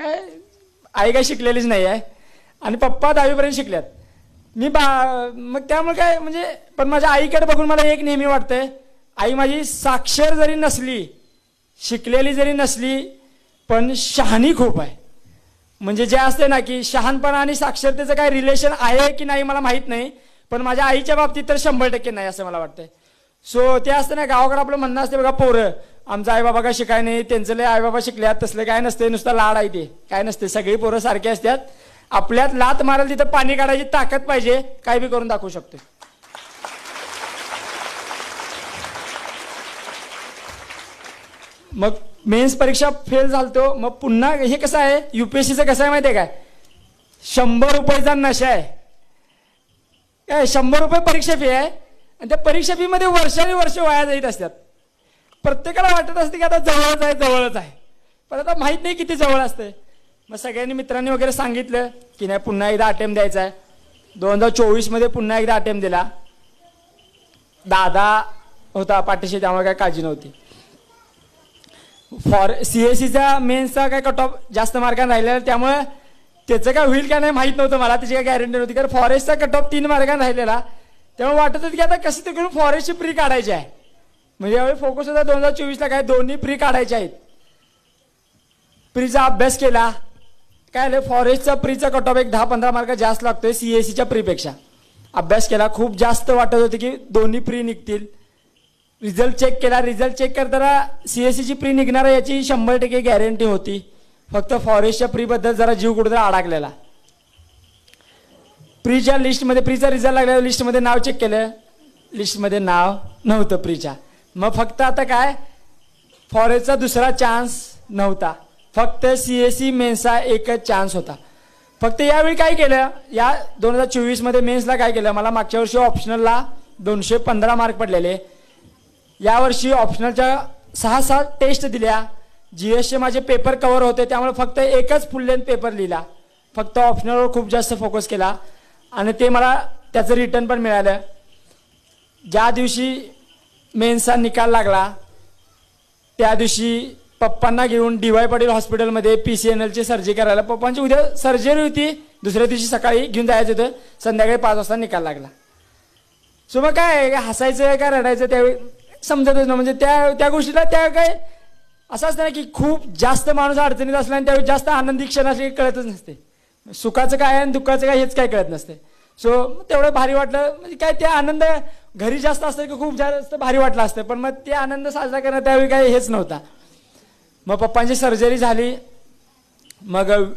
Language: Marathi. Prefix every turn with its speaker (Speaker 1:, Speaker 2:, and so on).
Speaker 1: काय? आई काय शिकलेलीच नाही आहे. आणि पप्पा दहावीपर्यंत शिकल्यात. मी बा मग त्यामुळे काय म्हणजे पण माझ्या आईकडे बघून मला एक नेहमी वाटतंय आई माझी साक्षर जरी नसली शिकलेली जरी नसली पण शहाणी खूप आहे. म्हणजे जे असते ना की शहाणपणा आणि साक्षरतेचं काय रिलेशन आहे की नाही मला माहीत नाही पण माझ्या आईच्या बाबतीत तर शंभर टक्के नाही असं मला वाटतंय. सो ते असतं ना गावाकडे आपलं म्हणणं असते बघा पोरं. आमचा आईबाबा काय शिकाय नाही त्यांचं लय आईबाबा शिकल्यात तसले काय नसते नुसतं लाड आहे ते. काय नसते सगळी पोरं सारखी असतात आपल्यात लात मारायला तिथं पाणी काढायची ताकद पाहिजे काय बी करून दाखवू शकतो मग मेन्स परीक्षा फेल झालतो मग पुन्हा हे कसं आहे युपीएससीचं कसं आहे माहिती आहे काय? शंभर रुपयेचा नशा आहे. काय शंभर रुपये परीक्षा फी आहे आणि त्या परीक्षा फी मध्ये वर्षाने वर्ष वाया जाईत असतात प्रत्येकाला वाटत असते की आता जवळच आहे जवळच आहे. पण आता माहीत नाही किती जवळ असते. मग सगळ्यांनी मित्रांनी वगैरे सांगितलं की नाही पुन्हा एकदा अटेम्प्ट द्यायचा आहे. दोन हजार चोवीसमध्ये पुन्हा एकदा अटेम्प्ट दिला. दादा होता पाठीशी त्यामुळे काय काळजी नव्हती. फॉर सी एस सीचा मेन्सचा काय कट ऑफ जास्त मार्काने राहिलेला त्यामुळे त्याचं काय होईल का नाही माहीत नव्हतं मला त्याची काय गॅरंटी नव्हती. कारण फॉरेस्टचा कट ऑफ तीन मार्काने राहिलेला. त्यामुळे वाटत होतं की आता कसं ते करून फॉरेस्टची प्री काढायची आहे. म्हणजे यावेळी फोकस होता दोन हजार चोवीसला काय दोन्ही फ्री काढायचे आहेत. प्रीचा अभ्यास केला. काय आलं फॉरेस्टचा प्रीचा कट ऑफ एक दहा पंधरा मार्क जास्त लागतोय सी एस सीच्या प्रीपेक्षा अभ्यास केला खूप जास्त वाटत होते की दोन्ही प्री निघतील. रिझल्ट चेक केला रिझल्ट चेक करताना सी एस सीची प्री निघणार याची शंभर टक्के गॅरंटी होती. फक्त फॉरेस्टच्या प्रीबद्दल जरा जीव कुठेतरी अडकलेला. प्रीच्या लिस्टमध्ये प्रीचा रिझल्ट लागलेला लिस्टमध्ये नाव चेक केलं. लिस्टमध्ये नाव नव्हतं प्रीच्या मग फक्त आता काय? फॉरेस्टचा दुसरा चान्स नव्हता. फक्त सी एस सी मेन्सचा एकच चान्स होता. फक्त यावेळी काय केलं? या दोन हजार चोवीसमध्ये मेन्सला काय केलं? मला मागच्या वर्षी ऑप्शनलला दोनशे पंधरा मार्क पडलेले. यावर्षी ऑप्शनलच्या सहा सात टेस्ट दिल्या. जी एसचे माझे पेपर कव्हर होते. त्यामुळे फक्त एकच फुल लेंथ पेपर लिहिला. फक्त ऑप्शनलवर खूप जास्त फोकस केला. आणि ते मला त्याचं रिटर्न पण मिळालं. ज्या दिवशी मेन्सचा निकाल लागला. त्या दिवशी पप्पांना घेऊन डी वाय पाटील हॉस्पिटलमध्ये पी सी एन एलची सर्जरी करायला. पप्पांची उद्या सर्जरी होती. दुसऱ्या दिवशी सकाळी घेऊन जायचं होतं. संध्याकाळी पाच वाजता निकाल लागला. सो मग काय हसायचं काय रडायचं त्यावेळी समजतच ना म्हणजे त्या त्या गोष्टीला त्या काय असं असतं ना की खूप जास्त माणूस अडचणीत असला आणि त्यावेळी जास्त आनंदी क्षण असले कळतच नसते. सुखाचं काय आणि दुःखाचं काय हेच काय कळत नसते. सो तेवढं भारी वाटलं. म्हणजे काय ते आनंद घरी जास्त असतं की खूप जास्त भारी वाटलं असतं पण मग ते आनंद साजरा करणं त्यावेळी काही हेच नव्हता. मग पप्पांची सर्जरी झाली. मग